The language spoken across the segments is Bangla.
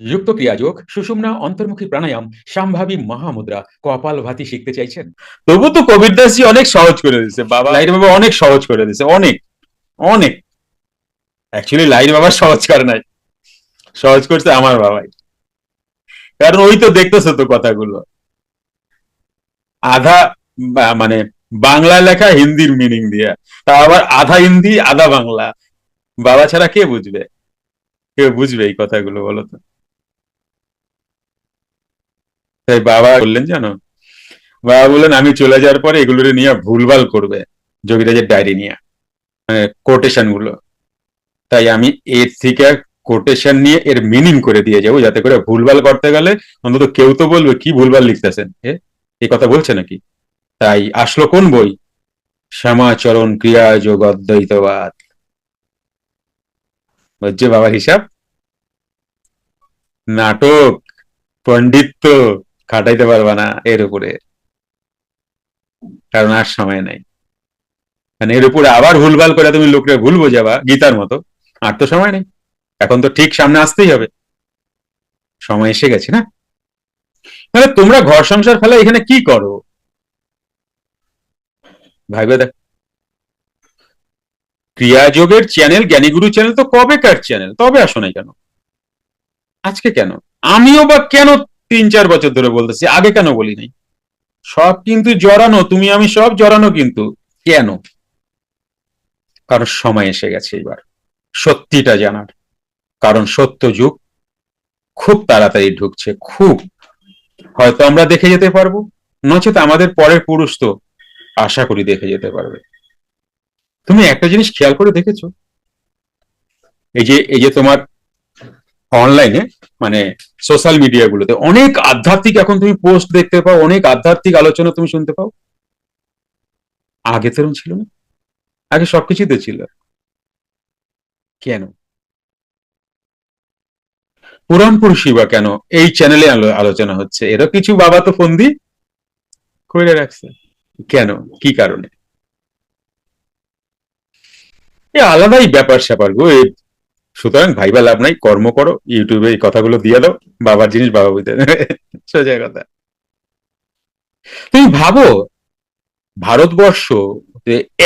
যুক্ত ক্রিয়াযোগ সুষুম্না অন্তর্মুখী প্রাণায়াম সম্ভাবী মহামুদ্রা কপাল ভাতি শিখতে চাইছেন? তবু তো কবির দাসজি অনেক সহজ করে দিছে বাবা। লাইন বাবা অনেক সহজ করে দিছে অনেক অনেক। অ্যাকচুয়ালি লাইন বাবা সহজ করে নাই। সহজ করছে আমার বাবাই। কারণ ওই তো দেখতেছো তো কথাগুলো। আধা মানে বাংলা লেখা হিন্দির মিনিং দিয়া। তা আবার আধা হিন্দি আধা বাংলা। বাবা ছাড়া কে বুঝবে? কেউ বুঝবে এই কথাগুলো বলো তো? তাই বাবা বললেন, জানো? বাবা বললেন, আমি চলে যাওয়ার পরে এগুলোরে নিয়ে ভুলভাল করবে, যোগীরাজের ডায়েরি নিয়ে মানে কোটেশনগুলো তাই আমি এর থেকে কোটেশন নিয়ে এর মিনিং করে দিয়ে যাব, যাতে করে ভুলভাল করতে গেলে অন্তত কেউ তো বলবে, কি ভুলভাল লিখতেছেন? এই কথা বলছে নাকি? তাই আসলো কোন বই? শ্যামাচরণ ক্রিয়া যোগ অদ্বৈতবাদ। বাবার হিসাব? নাটক, পণ্ডিত্য খাটাইতে পারবা না এর উপরে। কারণ আর সময় নাই। মানে এর উপরে আবার ভুলভাল করে তুমি লোকরে ভুল বোঝাবা, গীতার মতো। আর তো সময় নেই। এখন তো ঠিক সামনে আসতেই হবে। সময় এসে গেছে না? তাহলে তোমরা ঘর সংসার ফেলা এখানে কি করো? ভাইবে দেখ। ক্রিয়াযোগের চ্যানেল, জ্ঞানীগুরু চ্যানেল তো কবেকার চ্যানেল? তবে আসো নাই কেন? আজকে কেন? আমিও বা কেন তিন চার বছর ধরে বলতেছি, আগে কেন বলি নাই? সব কিন্তু জড়ানো, তুমি আমি সব জড়ানো কিন্তু কেন? কারণ সময় এসে গেছে এবার। সত্যিটা জানার। কারণ সত্য যুগ খুব তাড়াতাড়ি ঢুকছে, খুব। হয়তো আমরা দেখে যেতে পারব। নচেত আমাদের পরের পুরুষ তো আশা করি দেখে যেতে পারবে। তুমি একটা জিনিস খেয়াল করে দেখেছ? এই যে এই যে তোমার অনলাইনে মানে সোশ্যাল মিডিয়া গুলোতে অনেক আধ্যাত্মিক এখন তুমি পোস্ট দেখতে পাও, অনেক আধ্যাত্মিক আলোচনা তুমি শুনতে পাও। আগে তো ছিল না। আগে সবকিছুতে ছিল। কেন? পুরাণ পুরুষই বা কেন এই চ্যানেলে আলোচনা হচ্ছে? এরও কিছু বাবা তো ফন্দি করে রাখছে। কেন? কি কারণে? এ আলাদাই ব্যাপার স্যাপার গো সুতরাং ভাইবা লাভ নাই, কর্ম করো, ইউটিউবে এই কথাগুলো দিয়ে দাও, বাবার জিনিস বাবা বুঝতে সোজা কথা। তুমি ভাবো, ভারতবর্ষ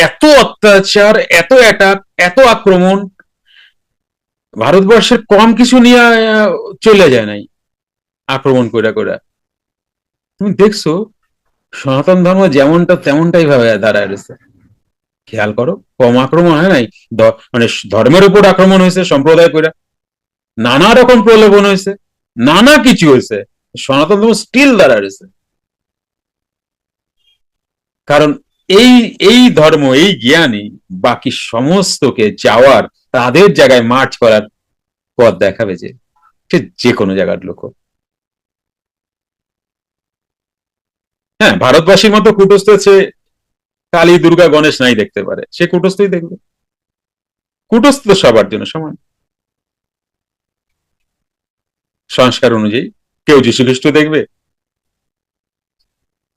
এত অত্যাচার, এত অ্যাটাক এত আক্রমণ, ভারতবর্ষের কম কিছু নিয়ে চলে যায় নাই, আক্রমণ করে করে তুমি দেখছ, সনাতন ধর্ম যেমনটা তেমনটাই ভাবে দাঁড়ায় রয়েছে। খেয়াল করো, কম আক্রমণ হয় নাই। মানে ধর্মের উপর আক্রমণ হয়েছে, সম্প্রদায় করে নানা রকম প্রলোভন হয়েছে, নানা কিছু হয়েছে, সনাতন ধর্ম স্টিল দাঁড়ায় রয়েছে। কারণ এই এই ধর্ম, এই জ্ঞানই বাকি সমস্তকে যাওয়ার, তাদের জায়গায় মার্চ করার পথ দেখাবে যে যে কোনো জায়গার লোক হ্যাঁ ভারতবাসীর মতো কুটস্থ কালী, দুর্গা, গণেশ নাই দেখতে পারে। সে কুটস্থই দেখবে। কুটস্থ তো সবার জন্য সমান। সংস্কার অনুযায়ী কেউ যীশু খ্রিস্ট দেখবে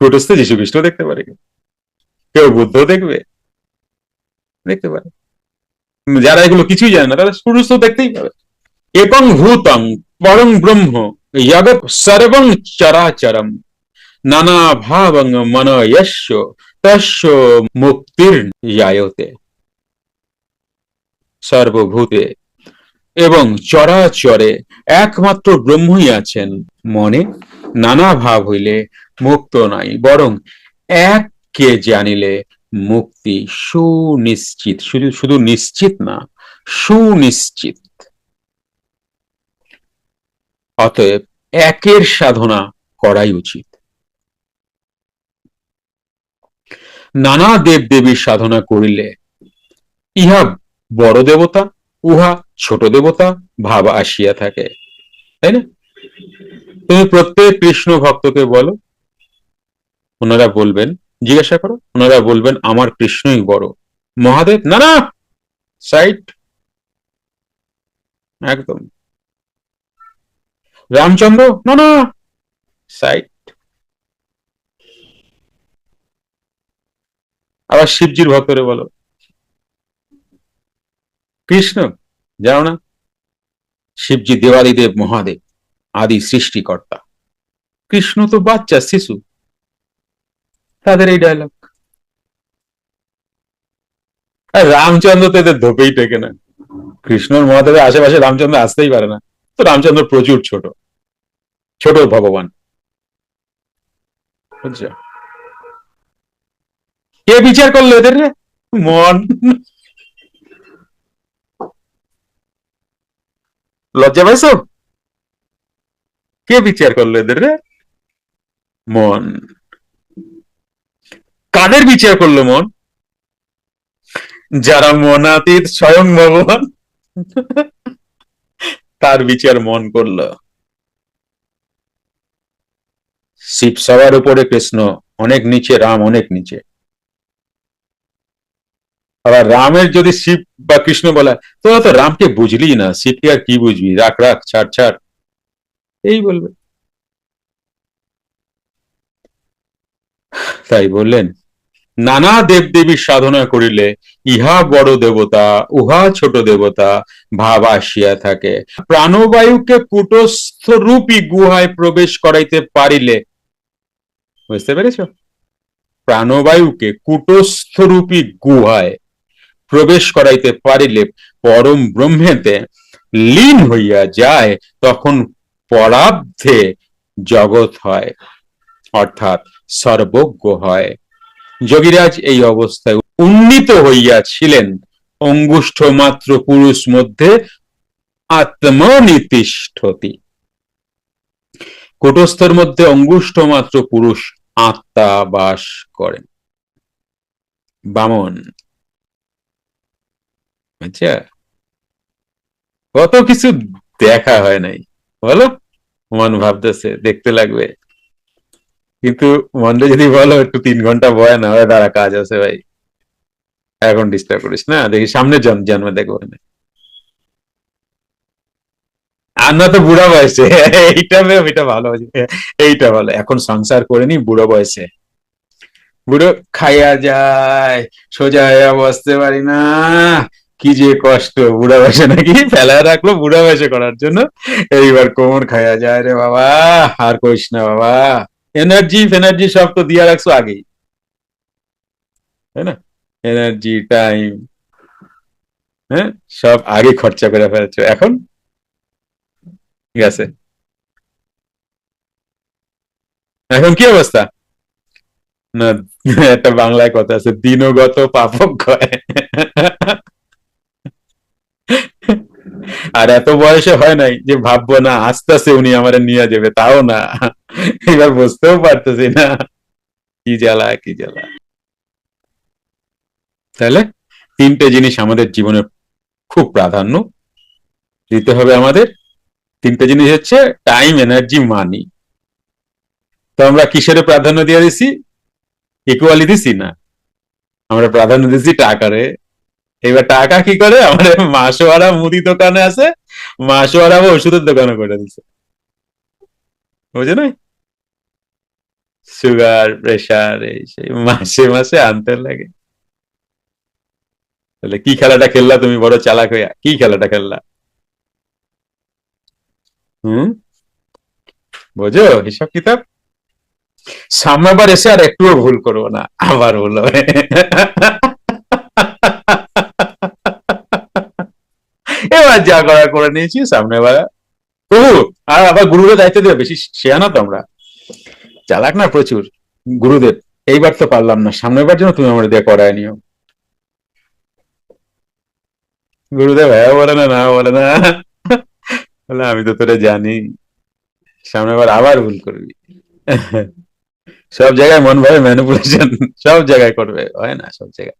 কুটস্থ যীশু খ্রিস্ট দেখতে পারে কেউ। বুদ্ধ দেখবে, দেখতে পারে। যারা এগুলো কিছুই জানে না, তারা কুটস্থ দেখতেই পাবে। একং ভূতং, পরং ব্রহ্ম সর্বং চরাচরম, নানা ভাবং মন যস্য তস্য মুক্তির জায়তে সর্বভূতে এবং চরাচরে একমাত্র ব্রহ্মই আছেন। মনে নানা ভাব হইলে মুক্ত নাই, বরং এককে জানিলে মুক্তি সুনিশ্চিত। শুধু শুধু নিশ্চিত না, সুনিশ্চিত। অতএব একের সাধনা করাই উচিত। নানা দেব দেবীর সাধনা করিলে। ইহা বড় দেবতা, উহা ছোট দেবতা, ভাব আসিয়া থাকে। তাই না? তুমি প্রত্যেক কৃষ্ণ ভক্তকে বলো, ওনারা বলবেন, জিজ্ঞাসা করো, ওনারা বলবেন, আমার কৃষ্ণই বড়। মহাদেব, না না, সাইট। একদম। রামচন্দ্র, না না, সাইট। আবার শিবজির ভক্তরে বলো। কৃষ্ণ, জানো না? শিবজি দেবাদিদেব মহাদেব আদি সৃষ্টিকর্তা। কৃষ্ণ তো বাচ্চা, শিশু। তাদের এই ডায়লগ আর রামচন্দ্র তো এদের ধোপেই টেকে না। কৃষ্ণর মহাদেবের আশেপাশে রামচন্দ্র আসতেই পারে না। তো রামচন্দ্র প্রচুর ছোট। ছোট ভগবান। বুঝছ? কে বিচার করল এদের? মন। লজ্জা পাইছো? কে বিচার করল এদের রে? মন। কাদের বিচার করল মন? যারা মনাতীত স্বয়ং ভগবান। তার বিচার মন করল। শিব সবার উপরে কৃষ্ণ, অনেক নিচে রাম, অনেক নিচে। আবার রামের যদি শিব বা কৃষ্ণ বলা, তোরা তো রামকে বুঝলি না, শিবকে আর কি বুঝবি? রাখ রাখ, ছাড় ছাড়। এই বলবে। তাই বললেন, নানা দেবদেবীর সাধনা করিলে ইহা বড় দেবতা, উহা ছোট দেবতা ভাব আসিয়া থাকে। প্রাণবায়ুকে কুটস্থ রূপী গুহায় প্রবেশ করাইতে পারিলে, বুঝতে পেরেছ? প্রাণবায়ুকে কুটস্থ রূপী গুহায় প্রবেশ করাইতে পারিলে পরম ব্রহ্মেতে লীন হইয়া যায়, তখন পরাব্ধে জগৎ হয়, অর্থাৎ সর্বজ্ঞ হয়। যোগীরাজ এই অবস্থায় উন্নীত হইয়াছিলেন। অঙ্গুষ্ঠ মাত্র পুরুষ মধ্যে আত্মনিতিষ্ঠতি। কুটস্থের মধ্যে অঙ্গুষ্ঠ মাত্র পুরুষ আত্মা বাস করেন। বামন আচ্ছা। কত কিছু দেখা হয় নাই। বলো, মন ভাবতেছে, দেখতে লাগবে। কিন্তু মনটা যদি বলো, একটু তিন ঘণ্টা বয় না হয়, দাঁড়া, কাজ আছে ভাই। এখন ডিস্টার্ব করিস না, দেখি সামনে জন্ম দেখব না আমরা তো বুড়া বয়সে, এইটা ওইটা ভালো এইটা ভালো, এখন সংসার করে নি বুড়ো বয়সে। বুড়ো খাইয়া যায় সোজা হইয়া বসতে পারি না। কি যে কষ্ট, বুড়া বয়সে নাকি ফেলায় রাখল বুড়া বয়সে করার জন্য। এইবার কোমর খাইয়া যায় রে বাবা, আর কইস না বাবা। এনার্জি ফেনার্জি সব তো দিয়া রাখছো আগেই। তাই না? এনার্জি টাইম হ্যাঁ? সব আগে খরচা করে ফেলছো। এখন? ঠিক আছে। এখন কি অবস্থা? না, একটা বাংলায় কথা আছে, দিনগত পাপক হয় আর এত বয়সে হয় নাই যে ভাববো না আস্তে আস্তে উনি আমার নিয়ে যাবে, তাও না। এবার বুঝতেও পারতেছি না। কি জ্বালা কি জ্বালা। তাহলে তিনটে জিনিস আমাদের জীবনে খুব প্রাধান্য। দিতে হবে আমাদের। তিনটে জিনিস হচ্ছে টাইম এনার্জি মানি তো আমরা কিসের প্রাধান্য দিয়ে দিছি? ইকুয়ালি দিছি না। আমরা প্রাধান্য দিছি টাকারে। এবার টাকা কি করে? আমাদের মাসোয়ারা মুদি দোকানে আছে, মাসোয়ারা ওষুধের দোকানে করে দিছে। বুঝে নাই? সুগার প্রেশার এই সেই মাসে মাসে আনতে লাগে। তাহলে কি খেলাটা খেললা তুমি, বড় চালাক হইয়া? কি খেলাটা খেললা? হুম? বোঝো? হিসাব কিতাব? সামনেবার এসে আর একটুও ভুল করব না। আবার ভুল যা করা করে নিয়েছি, সামনে বার প্রভু, আর আবার গুরুদের দায়িত্ব দেবে, বেশি শেয়ানা তো আমরা চালাক না প্রচুর, গুরুদেব। এইবার তো পারলাম না সামনের বার জন্য তুমি আমার দিয়ে করায় নিও। গুরুদেব হ্যাঁ বলে না না, বলে না। বলে, আমি তো তোরা জানি। সামনের বার আবার ভুল করবি। সব জায়গায় মন ভাবে ম্যানিপুলেশন সব জায়গায় করবে, হয় না, সব জায়গায়।